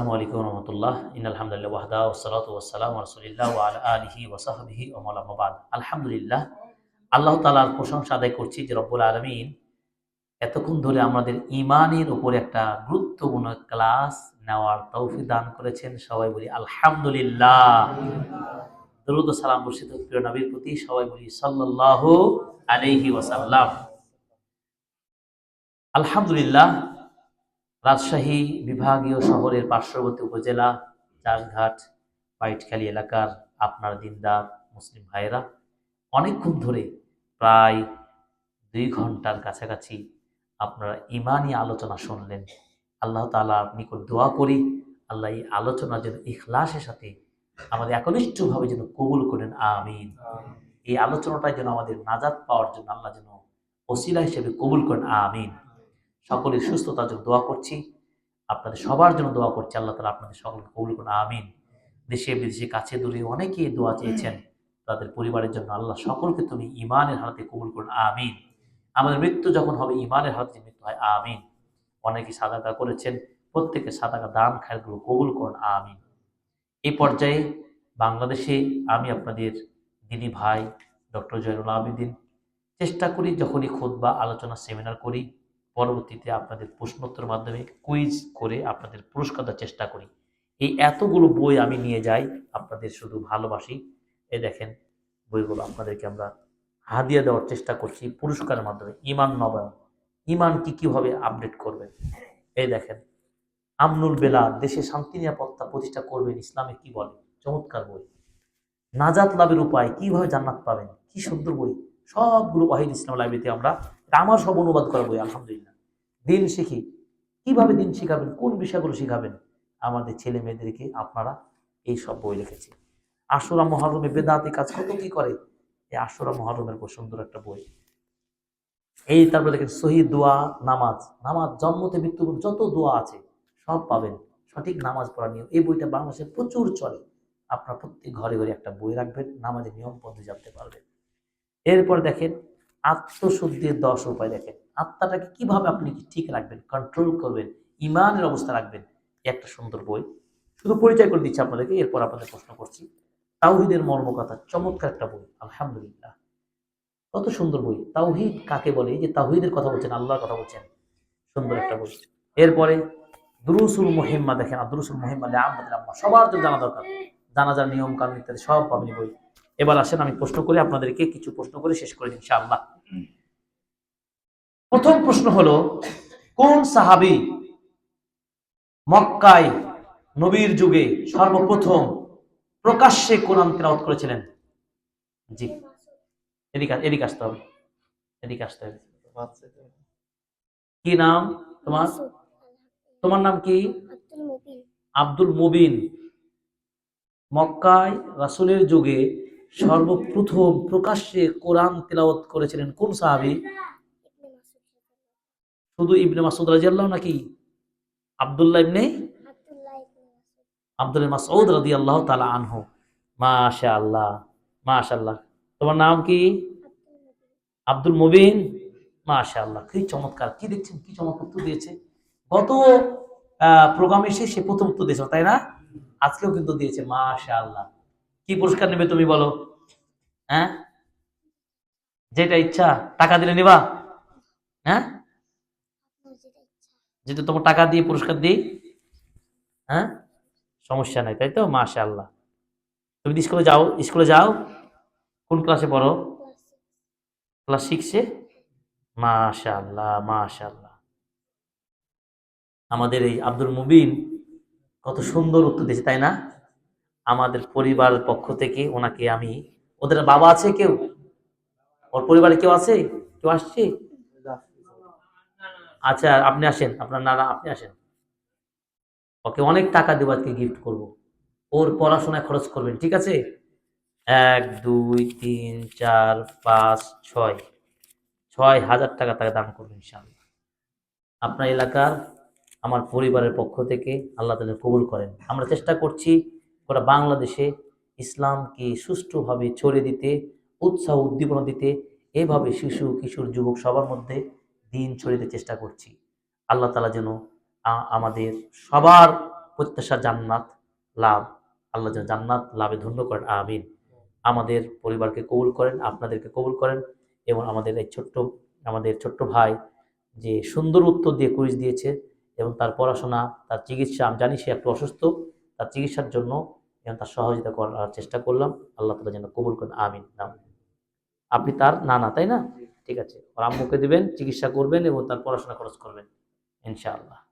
আলহামদুলিল্লাহ আলিহি আল্লাহ তালার প্রশংসা আদায় করছি যে রব্বুল আলমিন এতক্ষণ ধরে আমাদের ইমানের উপর একটা গুরুত্বপূর্ণ ক্লাস নেওয়ার তৌফি দান করেছেন। সবাই বলি আলহামদুলিল্লাহ। দরুদ সালাম বর্ষিত প্রিয় নবীর প্রতি। সবাই বলি সাল্লাহ আলাইহি ওয়াসাল্লাম। আলহামদুলিল্লাহ রাজশাহী বিভাগীয় শহরের পার্শ্ববর্তী উপজেলা চাষঘাট পাইটখালী এলাকার আপনার দিনদার মুসলিম ভাইয়েরা অনেকক্ষণ ধরে প্রায় দুই ঘণ্টার কাছাকাছি আপনারা ইমানই আলোচনা শুনলেন। আল্লাহ তালার নিকট দোয়া করি আল্লাহ এই আলোচনা যেন ইখলাসের সাথে আমাদের একনিষ্ঠভাবে যেন কবুল করেন আমিন। এই আলোচনাটা যেন আমাদের নাজাত পাওয়ার জন্য আল্লাহ যেন ওসিলা হিসেবে কবুল করেন আমিন। সকলের সুস্থতার জন্য দোয়া করছি। আপনাদের সবার জন্য দোয়া করছি। আল্লাহ তালা আপনাদের সকলকে কবুল করুন। আমিন। দেশে বিদেশে কাছে দূরে অনেকেই দোয়া চেয়েছেন। তাদের পরিবারের জন্য আল্লাহ সকলকে তুমি ইমানের হাতে কবুল করুন। আমিন। আমাদের মৃত্যু যখন হবে ইমানের হাতে মৃত্যু হয়, আমিন। অনেকে সাদাকা করেছেন। প্রত্যেকে সাদাকা দান খায়গুলো কবুল করুন। আমিন। এই পর্যায়ে বাংলাদেশে আমি আপনাদের দিনী ভাই ডক্টর জয়নুল আবিদিন চেষ্টা করি যখনই খোদ বা আলোচনা সেমিনার করি। পরবর্তীতে আপনাদের প্রশ্নোত্তর মাধ্যমে কুইজ করে আপনাদের পুরস্কার দেওয়ার চেষ্টা করি। এই এতগুলো বই আমি নিয়ে যাই, আপনাদের শুধু ভালোবাসি। এই দেখেন, বইগুলো আপনাদেরকে আমরা হাদিয়া দেওয়ার চেষ্টা করছি পুরস্কারের মাধ্যমে। ইমান নবায়ন। ইমান কি কীভাবে আপডেট করবেন এই দেখেন, আমনুল বেলা দেশে শান্তি, নিরাপত্তা প্রতিষ্ঠা করবেন ইসলামে কি বলে? চমৎকার বই। নাজাত লাভের উপায়, কীভাবে জান্নাত পাবেন? কি সুন্দর বই। সবগুলো ওয়াহিদ ইসলাম লাইব্রেরিতে আমরা আমার সব অনুবাদ করা বই, আলহামদুলিল্লাহ। দিন শিখি। কীভাবে দিন শিখাবেন? কোন বিষয়গুলো শিখাবেন? আমাদের ছেলে মেয়েদেরকে আপনারা এই সব বই লিখেছে আশুরা মহরমে বেদাতি কাজ কত কি করে? এই আশুরা মহরমের উপর সুন্দর একটা বই। এই তারপরে দেখেন শহীদ দোয়া, নামাজ। নামাজ, জন্মতে মৃত্যু যত দোয়া আছে, সব পাবেন। সঠিক নামাজ পড়া নিয়ম। এই বইটা বাংলাদেশে প্রচুর চলে। আপনার প্রত্যেক ঘরে ঘরে একটা বই রাখবেন। নামাজের নিয়ম পদ্ধতি জানতে পারবেন। এরপর দেখেন আত্মশুদ্ধির দশ উপায় দেখেন। আত্মাটাকে কীভাবে আপনি ঠিক রাখবেন কন্ট্রোল করবেন, ইমানের অবস্থা রাখবেন একটা সুন্দর বই। শুধু পরিচয় করে দিচ্ছি আপনাদেরকে, এরপর আপনাদের প্রশ্ন করছি। তাওহিদের মর্মকথা, চমৎকার একটা বই, আলহামদুলিল্লাহ। কত সুন্দর বই। তাওহিদ কাকে বলে? যে তাওহিদের কথা বলছেন, আল্লাহর কথা বলছেন, সুন্দর একটা বই। এরপরে দুরুসুল মহিম্মা দেখেন আর দুরুসুল মহিম্মা, আম্মা সবার জন্য জানা দরকার। জানাজার নিয়ম কানুন ইত্যাদি সব পাবেন বই। এবার আসেন আমি প্রশ্ন করে আপনাদেরকে কিছু প্রশ্ন করে শেষ করে দিন ইনশাআল্লাহ। প্রথম প্রশ্ন হলো কোন সাহাবি মক্কায় নবীর যুগে সর্বপ্রথম প্রকাশ্যে কোরআন তেলাওয়াত করেছিলেন? জি। এদিকে এদিকে আসতে হবে। এদিকে আসতে হবে। কি নাম তোমার? তোমার নাম কি? আব্দুল মুবিন। আব্দুল মুবিন। মক্কায় রাসূলের যুগে সর্বপ্রথম প্রকাশ্যে কোরআন তেলাওয়াত করেছিলেন কোন সাহাবী? শুধু ইবনে মাসুদ রাদিয়াল্লাহু নাকি আব্দুল্লাহ ইবনে ইবনে মাসুদ আব্দুল মাসউদ রাদিয়াল্লাহু তাআলা আনহু? মাশাআল্লাহ মাশাআল্লাহ। তোমার নাম কি? আব্দুল মুবিন। আব্দুল মুবিন মাশাআল্লাহ, কি চমৎকার। কি দেখছেন? কি চমৎকার উত্তর দিয়েছে? গত প্রোগ্রামে এসে সে প্রথম উত্তর দিয়েছে, তাই না? আজকেও কিন্তু দিয়েছে, মাশাআল্লাহ। কি পুরস্কার নেবে তুমি বলো? হ্যাঁ? যেটা ইচ্ছা, টাকা দিলে নিবা? হ্যাঁ? যেটা তোমার টাকা দিয়ে পুরস্কার দিই হ্যাঁ? সমস্যা নাই, তাই তো? মাশাআল্লাহ। তুমি তো স্কুলে যাও? স্কুলে যাও? কোন ক্লাসে পড়ো? ক্লাস সিক্সে মাশাআল্লাহ মাশাআল্লাহ। আমাদের এই আব্দুল মুবিন কত সুন্দর উত্তর দিয়েছে, তাই না? আমাদের পরিবার পক্ষ থেকে ওনাকে আমি, ওদের বাবা আছে কেউ? ওর পরিবারে কেউ আছে? কেউ আসছে? আচ্ছা আপনি আসেন, আপনার নানা, আপনি আসেন। ওকে অনেক টাকা দেবো আজকে গিফট করব। ওর পড়াশোনায় খরচ করবেন, ঠিক আছে? এক, দুই, তিন, চার, পাঁচ, ছয়। ছয় হাজার টাকা তাকে দান করবেন ইনশাআল্লাহ। আপনার এলাকার, আমার পরিবারের পক্ষ থেকে আল্লাহ তাদের কবুল করেন। আমরা চেষ্টা করছি গোটা বাংলাদেশে ইসলামকে সুষ্ঠুভাবে ছড়িয়ে দিতে, উৎসাহ উদ্দীপনা দিতে, এভাবে শিশু, কিশোর, যুবক সবার মধ্যে দিন ছড়িয়ে দিতে চেষ্টা করছি। আল্লাহ তালা যেন আমাদের সবার প্রত্যাশা জান্নাত লাভ, আল্লাহ যেন জান্নাত লাভে ধন্য করেন, আমিন। আমাদের পরিবারকে কবুল করেন, আপনাদেরকে কবুল করেন এবং আমাদের এই ছোট্ট, আমাদের ছোট্ট ভাই যে সুন্দর উত্তর দিয়ে কুইজ দিয়েছে এবং তার পড়াশোনা, তার চিকিৎসা, আমি জানি সে একটু অসুস্থ, তার চিকিৎসার জন্য এবং তার সহযোগিতা করার চেষ্টা করলাম। আল্লাহ তালা যেন কবুল করেন আমিন। নাম। আপনি তার না না তাই না? ঠিক আছে। ওর আম্মুকে দিবেন চিকিৎসা করবেন এবং তার পড়াশোনা খরচ করবেন ইনশাআল্লাহ।